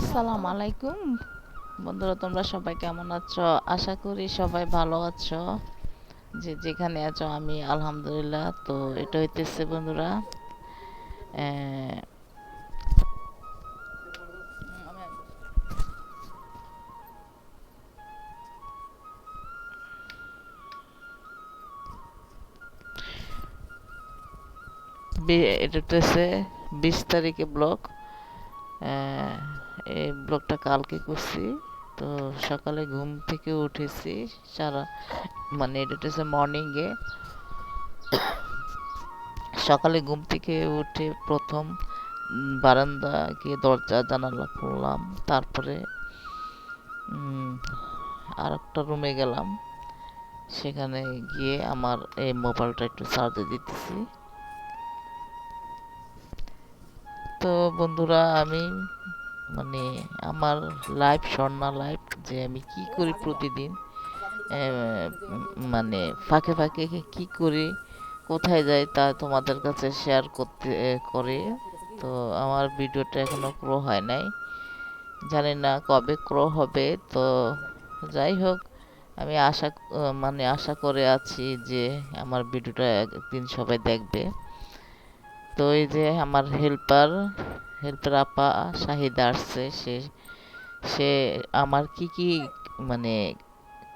আসসালামু আলাইকুম। বন্ধুরা, তোমরা সবাই কেমন আছো? আশা করি সবাই ভালো আছো। যে যেখানে আছো, আমি আলহামদুলিল্লাহ, তো এটা হইতেছে বন্ধুরা এটা হচ্ছে বিশ তারিখে ব্লক এই ব্লগটা কালকে করছি। তো সকালে ঘুম থেকে উঠেছি সারা মানে এটা হচ্ছে মর্নিংয়ে সকালে ঘুম থেকে উঠে প্রথম বারান্দা গিয়ে দরজা জানালা খুললাম। তারপরে আর একটা রুমে গেলাম। সেখানে গিয়ে আমার এই মোবাইলটা একটু চার্জে দিতেছি। তো বন্ধুরা, আমি মানে আমার লাইফ স্বর্ণা লাইফ যে আমি কি করি প্রতিদিন মানে ফাঁকে ফাঁকে কি করি, কোথায় যাই তা তোমাদের কাছে শেয়ার করতে করে। তো আমার ভিডিওটা এখনও ক্রো হয় নাই। জানি না কবে ক্রো হবে। তো যাই হোক, আমি আশা মানে আশা করে আছি যে আমার ভিডিওটা একদিন সবাই দেখবে। তো এই যে আমার হেল্পার হেল্পার আপা আসছে, সে সে আমার কি কি মানে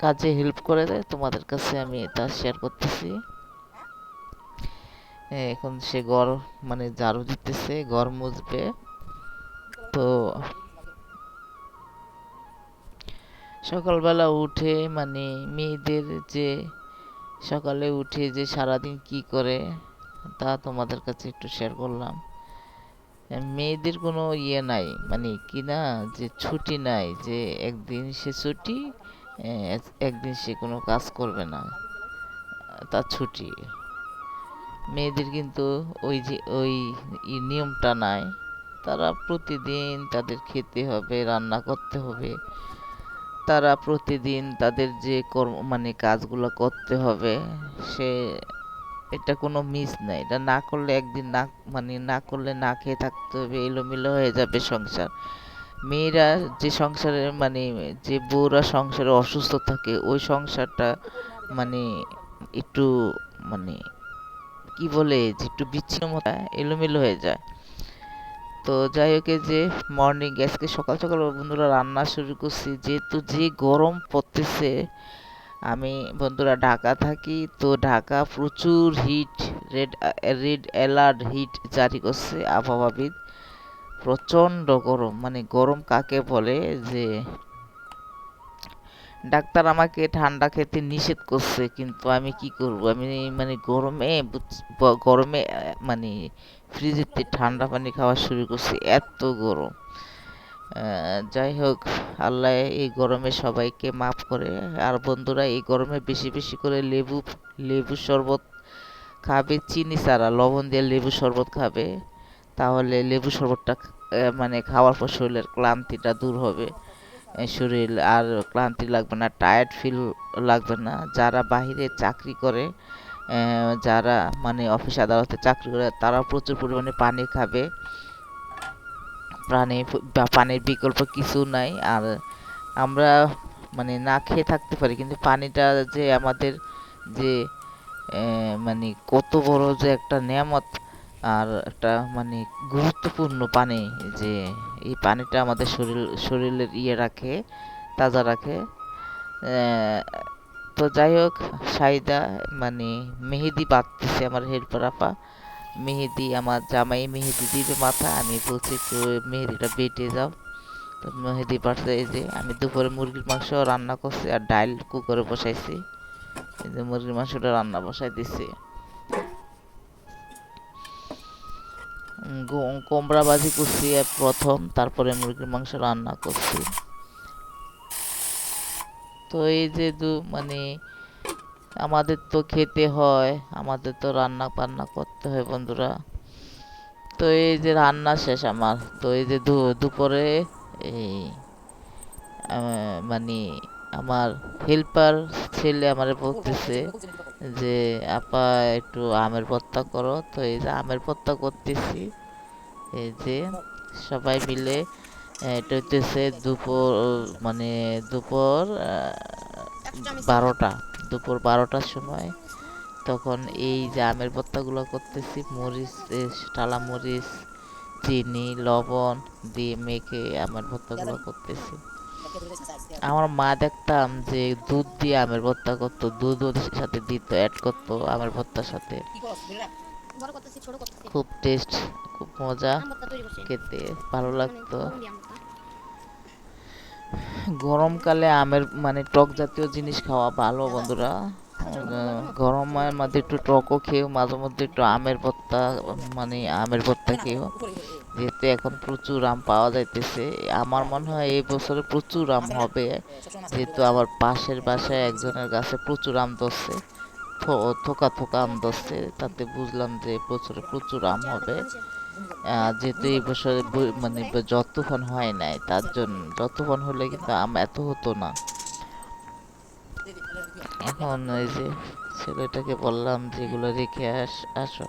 কাজে হেল্প করে দেয় তোমাদের কাছে আমি তা শেয়ার করতেছি। এখন সে ঘর মানে ঝাড়ু দিতেছে, ঘর মুছবে। তো সকালবেলা উঠে মানে মেয়েদের যে, সকালে উঠে যে সারাদিন কি করে তা তোমাদের কাছে একটু শেয়ার করলাম। মেয়েদের কোনো ইয়ে নাই। মানে কি না, যে ছুটি নাই, যে একদিন সে ছুটি একদিন সে কোনো কাজ করবে না তার ছুটি। মেয়েদের কিন্তু ওই যে, ওই নিয়মটা নাই। তারা প্রতিদিন তাদের খেতে হবে, রান্না করতে হবে। তারা প্রতিদিন তাদের যে কর্ম মানে কাজগুলো করতে হবে, সে এটা কোনো মিস নাই। এটা না করলে একদিন না মানে না করলে না খেয়ে থাকতে হবে, এলোমেলো হয়ে যাবে সংসার। মেয়েরা যে সংসারে মানে যে বউরা সংসারে অসুস্থ থাকে, ওই সংসারটা মানে একটু মানে কি বলে, যে একটু বিচ্ছিন্ন মতো এলোমেলো হয়ে যায়। তো যাই হোক যে মর্নিং আজকে সকাল সকাল বন্ধুরা রান্না শুরু করছি। যেহেতু যে গরম পড়তেছে আমি বন্ধুরা ঢাকা থাকি, তো ঢাকা প্রচুর heat red red alert heat জারি করছে আবহাওয়াবিদ। প্রচণ্ড গরম মানে গরম কাকে বলে? যে ডাক্তার আমাকে ঠান্ডা খেতে নিষেধ করছে, কিন্তু আমি কি করব? আমি মানে গরমে গরমে মানে ফ্রিজেতে ঠান্ডা পানি খাওয়া শুরু করছি, এত গরম। যাই হোক, আল্লাহ এই গরমে সবাইকে মাফ করে। আর বন্ধুরা, এই গরমে বেশি বেশি করে লেবু লেবু শরবত খাবে, চিনি ছাড়া, লবণ দিয়ে লেবু শরবত খাবে। তাহলে লেবু শরবতটা মানে খাওয়ার পর শরীরের ক্লান্তিটা দূর হবে। শরীর আর ক্লান্তি লাগবে না টায়ার্ড ফিল লাগবে না। যারা বাইরে চাকরি করে যারা মানে অফিস আদালতে চাকরি করে তারা প্রচুর পরিমাণে পানি খাবে। প্রাণী বা পানির বিকল্প কিছু নাই। আর আমরা মানে না খেয়ে থাকতে পারি, কিন্তু পানিটা যে আমাদের যে মানে কত বড় যে একটা নেয়ামত আর একটা মানে গুরুত্বপূর্ণ পানি যে এই পানিটা আমাদের শরীর শরীরের ইয়ে রাখে, তাজা রাখে। তো যাই হোক, সাইদা মানে মেহেদি বাঁধতেছে আমার হেল্পার আপা। মেহেদি, আমার জামাই মেহেদি দিবে মাথা, আমি বলছি একটু মেহেদিটা বেটে যাও তো মেহেদি বাড়ছে এই যে আমি দুপুরে মুরগির মাংস রান্না করছি আর ডাল কুকারে বসাইছি। এই যে মুরগির মাংসটা রান্না বসাই দিছি। কোমড়া ভাজি করছি প্রথম, তারপরে মুরগির মাংস রান্না করছি। তো এই যে দু মানে আমাদের তো খেতে হয়, আমাদের তো রান্না বান্না করতে হয় বন্ধুরা। তো এই যে রান্না শেষ আমার, তো এই যে দুপুরে এই মানে আমার হেল্পার ছেলে আমার বলতেছে যে, আপা, একটু আমের ভর্তা করো। তো এই যে আমের ভর্তা করতেছি। এই যে সবাই মিলে এটা হইতেছে দুপুর মানে দুপুর বারোটা। দুপুর বারোটার সময়। তখন এই যে আমের ভর্তাগুলো করতেছি, মরিচ টালা মরিচ, চিনি, লবণ দিয়ে মেখে আমের ভর্তাগুলো করতেছি। আমার মা দেখতাম যে দুধ দিয়ে আমের ভর্তা করতো দুধ ওর সাথে দিত অ্যাড করতো আমের ভর্তার সাথে। খুব টেস্ট খুব মজা, খেতে ভালো লাগতো। গরমকালে আমের মানে টক জাতীয় জিনিস খাওয়া ভালো বন্ধুরা। গরমের মধ্যে একটু টকও খেয়েও মাঝে মধ্যে একটু আমের ভর্তা মানে আমের ভর্তা খেয়েও। যেহেতু এখন প্রচুর আম পাওয়া যাইতেছে আমার মনে হয় এই বছরে প্রচুর আম হবে। যেহেতু আমার পাশের বাসায় একজনের গাছে প্রচুর আম ধরছে থো- থোকা থোকা আম ধরছে তাতে বুঝলাম যে বছরে প্রচুর আম হবে। যেহেতু এই বছরে মানে ব- যত তুফান হয় নাই, তার জন্য যত তুফান হলে কিন্তু আম এত হতো না। এখন এই যে ছেলেটাকে বললাম যে এগুলো রেখে আস, আসো।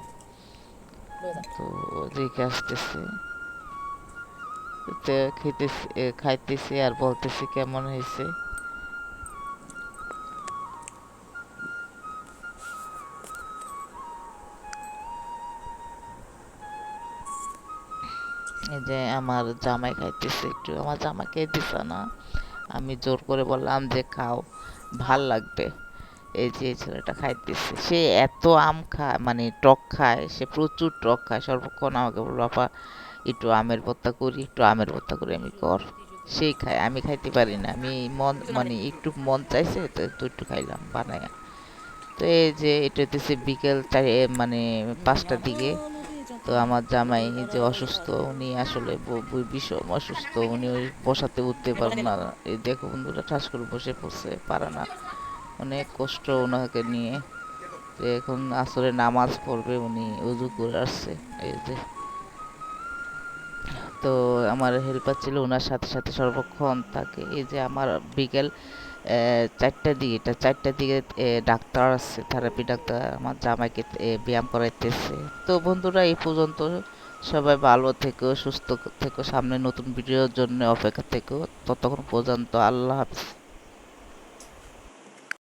তো রেখে আসতেছে। খেতেছি খাইতেছি আর বলতেছি কেমন হয়েছে। এই যে আমার জামাই খাইতেছে একটু, আমার জামাইকে দিছে না। আমি জোর করে বললাম যে, খাও, ভালো লাগবে। এই যে ছেলেটা খাইতেছে। সে এত আম খায় মানে টক খায়, সে প্রচুর টক খায়। সর্বক্ষণ আমাকে বলল, আপা, একটু আমের ভর্তা করি, একটু আমের ভর্তা করি, আমি কর। সেই খায়, আমি খাইতে পারি না। আমি মন মানে একটু মন চাইছে, তো একটু একটু খাইলাম, বানায়। তো এই যে, এটা হচ্ছে বিকেল চার মানে পাঁচটার দিকে। তো আমার জামাই যে অসুস্থ, উনি আসলে ব- ব- ভীষণ অসুস্থ। উনি ওই বসাতে উঠতে পারেন না। এই দেখো বন্ধুরা ঠাস করে বসে পড়ছে, পারে না। অনেক কষ্ট ওনাকে নিয়ে। তো এখন আসলে নামাজ পড়বে, উনি উজু করে আসছে। এই যে। তো আমার হেল্পার ছিল ওনার সাথে সাথে সর্বক্ষণ থাকে। এই যে আমার বিকেল চারটার দিকে, এটা চারটার দিকে ডাক্তার আসছে থেরাপি ডাক্তার, আমার জামাইকে ব্যায়াম করাইতেছে। তো বন্ধুরা, এই পর্যন্ত সবাই ভালো থেকো, সুস্থ থেকো, সামনে নতুন ভিডিওর জন্য অপেক্ষা থেকো। ততক্ষণ পর্যন্ত আল্লাহ হাফিজ।